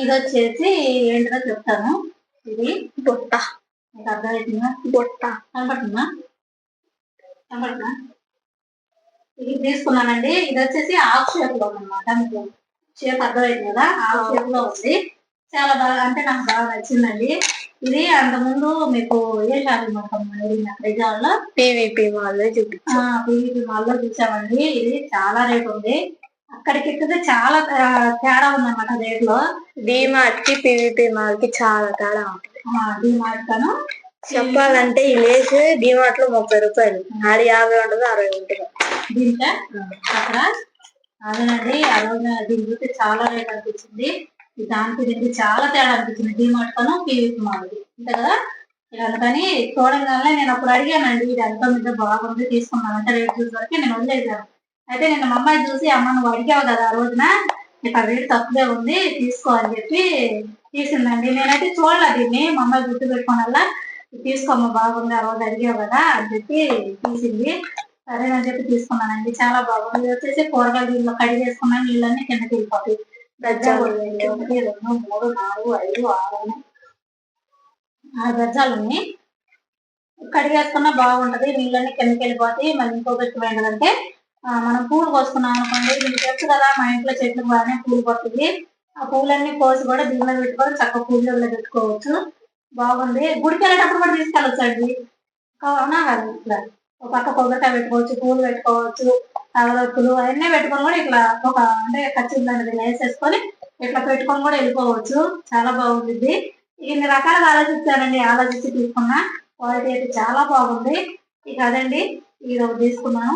ఇది వచ్చేసి ఏంటో చెప్తాను. ఇది బొట్ట. మీకు అర్థమవుతుందా? బొట్ట. కనపడుతుందా? కనపడుతుందా? ఇది తీసుకున్నానండి. ఇది వచ్చేసి హాఫ్ షేప్లో అనమాట మీకు. షేప్ అర్థమైంది కదా? హాఫ్ షేప్లో ఉంది. చాలా బాగా అంటే నాకు బాగా నచ్చిందండి. ఇది అంతకుముందు మీకు ఏ షాపింగ్ మొత్తం నాకు విజయవాడలో పీవీపీ వాళ్ళే చూపించు. పీవీపీ మాల్లో చూసామండి. ఇది చాలా రేట్ ఉంది. అక్కడికి ఎక్కితే చాలా తేడా ఉందన్నమాట రేట్లో డిమార్ట్కి పీవీపీ మాల్కి చాలా తేడా ఉంటుంది. డిమార్ట్ కను చెప్పాలంటే ఈ లేస్ డిమార్ట్లో ముప్పై రూపాయలు. ఆడ యాభై ఉంటుంది అరవై ఉంటుంది. దీంట్లో అక్కడ అదేనండి ఆ రోజు దీని చూస్తే చాలా రేట్ అనిపించింది. దానికి దీనికి చాలా తేడా అనిపించింది డిమార్ట్ కను పీవీపీ మాల్ అంతే కదా? అందుకని చూడంగానే నేను అప్పుడు అడిగానండి ఇది ఎంత మీద బాగుంది తీసుకున్నాను అంటే రేట్ చూసే వరకు నేను వదిలేసాను. అయితే నేను మా అమ్మాయి చూసి అమ్మ నువ్వు అడిగావు కదా ఆ రోజున? ఇక్కడ రేట్ తక్కువే ఉంది తీసుకో అని చెప్పి తీసిందండి. నేనైతే చూడలే దీన్ని మా అమ్మాయి గుర్తు పెట్టుకోనల్లా. తీసుకోమ్మ బాగుంది ఆ రోజు అడిగావు కదా అని చెప్పి తీసింది. సరేనని చెప్పి తీసుకున్నానండి. చాలా బాగుంది. ఇది వచ్చేసి కూరగాయలు దీనిలో కడిగి వేసుకున్న నీళ్ళన్నీ కిందకి వెళ్ళిపోతాయి. గజ్జాలు. ఒకటి రెండు మూడు నాలుగు ఐదు ఆరు. ఆరు గజ్జాలు ఉన్నాయి. కడిగేసుకున్నా బాగుంటది. నీళ్ళన్నీ కిందకి వెళ్ళిపోతాయి. మళ్ళీ ఇంకొకటి ఏంటంటే ఆ, మనం పూలు కోసుకున్నాం అనుకోండి మీకు తెలుసు కదా మా ఇంట్లో చెట్లు బాగానే పూలు పడుతుంది ఆ పూలన్నీ కోసి కూడా దీనిలో పెట్టుకొని చక్క పూలలో పెట్టుకోవచ్చు. బాగుంది. గుడికి వెళ్ళేటప్పుడు కూడా తీసుకెళ్ళొచ్చండి. అవునా కాదు? ఇట్లా ఒక పక్క కొబ్బరికాయ పెట్టుకోవచ్చు పూలు పెట్టుకోవచ్చు అగరొత్తులు అవన్నీ పెట్టుకొని కూడా ఇట్లా ఒక అంటే ఖర్చు అనేది వేసేసుకొని ఇట్లా పెట్టుకొని కూడా వెళ్ళిపోవచ్చు. చాలా బాగుంటుంది. ఇన్ని రకాలుగా ఆలోచించానండి ఆలోచించి తీసుకున్నా క్వాలిటీ అయితే చాలా బాగుంది. ఇక అదండి. ఇది ఒకటి తీసుకున్నాను.